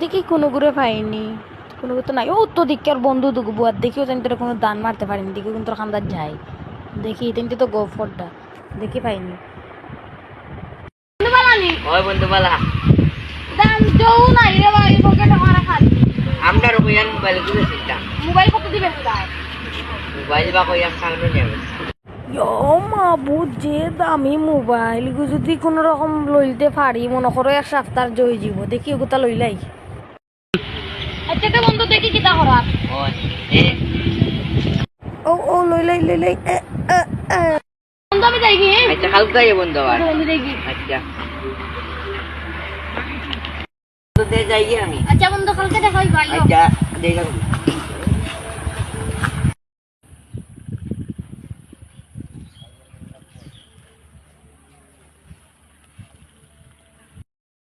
দেখি দেখি কোনো ঘুরে পাইনি কোনো তো নাই। ও তো দিকের বন্ধু দুগু বুয়ার দেখিও জানি তোরা কোনো দান মারতে পারিনি দেখি কিন্তু খান্দার যাই দেখি তিনটে তো গোফরটা দেখি পাইনি। বন্ধু বালা দান দেও নাই রে ভাই। আমরা রুমিয়ান মোবাইলগুলো চিন্তা মোবাইল কত দিবে তাই মোবাইল বা কইয়া সামনে নেবে মাবুদ যে দামি মোবাইল যদি কোনো রকম লইতে পারি মনে করো এক সপ্তাহ জয় যাব দেখি ওগুতা লইলাই। আচ্ছা বন্ধু দেখি কিতা করা ওই এ। ও ও লইলাই লইলাই বন্ধু আমি আচ্ছা বন্ধু আবার। দেখি আচ্ছা। যাই আমি। আচ্ছা বন্ধু কালকে ভাই আচ্ছা দেখা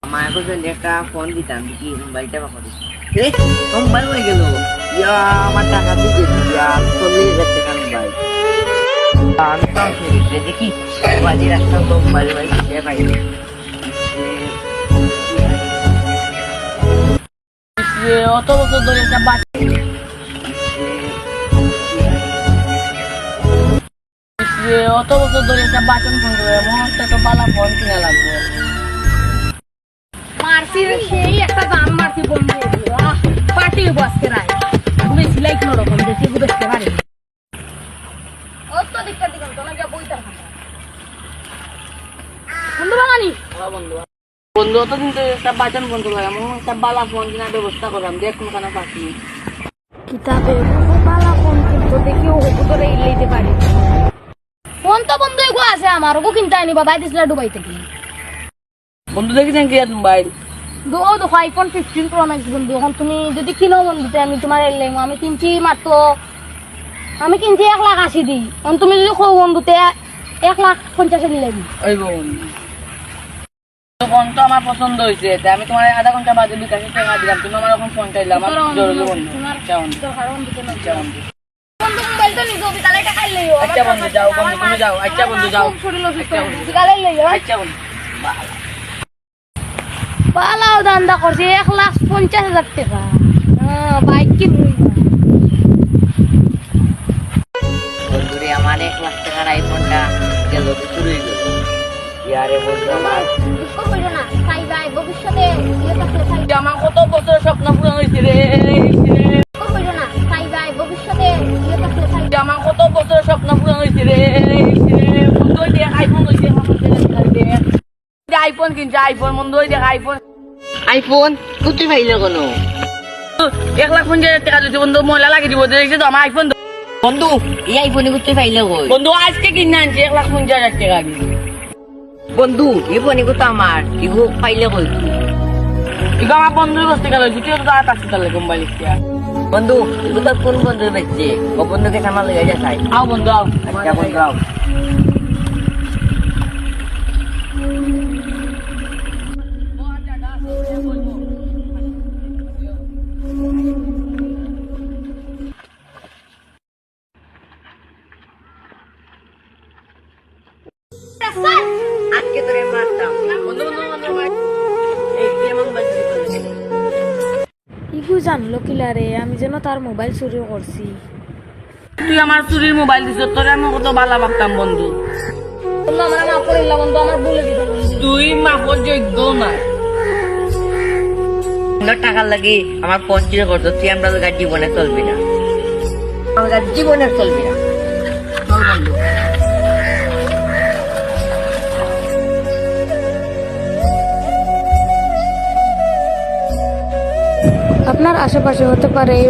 আমার এখন একটা ফোন দিতাম দেখি মোবাইলটা বাবা এ মোবাইল হয়ে গেল। ইয়া আমার টাকা দিয়ে দিয়েছি ইয়া চল্লিশ হাজার টাকা মোবাইল। আমি তো শুনেছি দেখি। বাজি রাখতাম তো মোবাইল মোবাইল দিয়ে অত বছর ধরে একটা বাচ্চা অত বছর ধরে একটা বাটন ফোন করে হচ্ছে তো বালা ফোন কিনা লাগবে মারছি সেই একটা দাম মারছি বন্ধু পার্টি বসকে রায় তুমি সিলাই কোনো রকম দেখি বুঝতে পারি বন্ধু বাঙালি বন্ধু। অত কিন্তু একটা বাটন ফোন করলাম এমন একটা বালা ফোন কেনার ব্যবস্থা করলাম দেখ কোনখানে পাচ্ছি কিতাবে বালা ফোন কিন্তু দেখি ও ধরে ইলাইতে পারি ফোন তো বন্ধু এগো আছে আমার ওগো কিনতে আনি বাবা দিছিল দুবাই থেকে। বন্ধু দেখেছেন কি মোবাইল দো দেখো আইফোন ফিফটিন প্রো ম্যাক্স বন্ধু এখন তুমি যদি কিনো বন্ধুতে আমি তোমার এলাম আমি কিনছি মাত্র আমি কিনছি এক লাখ আশি দিই এখন তুমি যদি কো বন্ধুতে এক লাখ পঞ্চাশে দিলে ওই বন্ধু আমার পছন্দ হয়েছে আমি তোমার আধা ঘণ্টা বাদে বিকাশে টাকা দিলাম। তুমি আমার এখন ফোন চাইলাম আমার জরুরি বন্ধু। আচ্ছা বন্ধু। আচ্ছা আচ্ছা বন্ধু যাও বন্ধু তুমি যাও। আচ্ছা বন্ধু যাও। আচ্ছা বন্ধু। বিকালে লইও। আচ্ছা বন্ধু। পালাও দান্দা করছে এক লাখ পঞ্চাশ হাজার টাকা। বাইক কিনবি আমার এক লাখ টাকার আইফোনটা গেল শুরু হয়ে গেল। ইয়ারে বন্ধু আমার দুঃখ না খাই যাই ভবিষ্যতে ইয়ে থাকলে খাই আমার কত বছর স্বপ্ন পূরণ হয়েছে রে। দুঃখ না খাই যাই ভবিষ্যতে ইয়ে থাকলে খাই আমার কত বছর স্বপ্ন পূরণ হয়েছে রে বন্ধু দেখ আইফোন হয়েছে আইফোন কিনছে আইফোন বন্ধু দেখ আইফোন আইফোন কোথায় পাইলে কোনো? এক লাখ পঞ্চাশ হাজার টাকা দিচ্ছে বন্ধু মহিলা লাগিয়ে দিব দেখছি তো আমার আইফোন বন্ধু এই আইফোনে কোথায় পাইলে কই বন্ধু আজকে কিনে আনছি এক লাখ পঞ্চাশ হাজার টাকা দিয়ে বন্ধু এই ফোনে কোথা আমার ইগো পাইলে কই ইগো আমার বন্ধুর কাছ থেকে লইছি তুই তো তার কাছে তাহলে মোবাইল বন্ধু ইগো তো কোন বন্ধুর বেচছে ও বন্ধুকে খানা লেগে যায় তাই আও বন্ধু আও। আচ্ছা বন্ধু আও। তোরে মারতাম। এই কেমন বাজে ইগু জানলো কিলারে আমি যেন তার মোবাইল চুরি করছি। তুই আমার চুরির মোবাইল দিছ তোরে আমি কত ভালো ভাবতাম বন্ধু। আমার মাফ করিলা বন্ধু আমার ভুলে দিল বন্ধু। তুই মাপর যোগ্য না। টাকা লাগে আমার পঞ্চাশ করতো তুই আমরা গাছ জীবনে চলবি না। আমার জীবনে চলবি না। চল বন্ধু। আপনার আশেপাশে হতে পারে এই